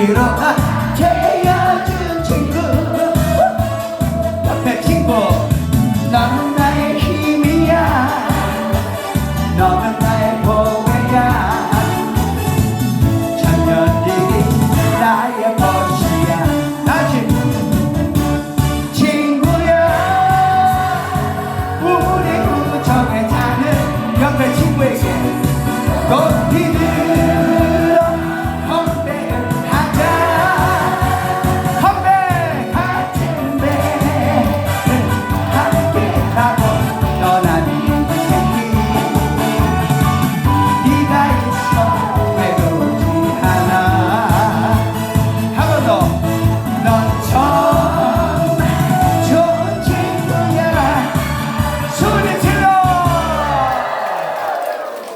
빌어 해야 주는 친구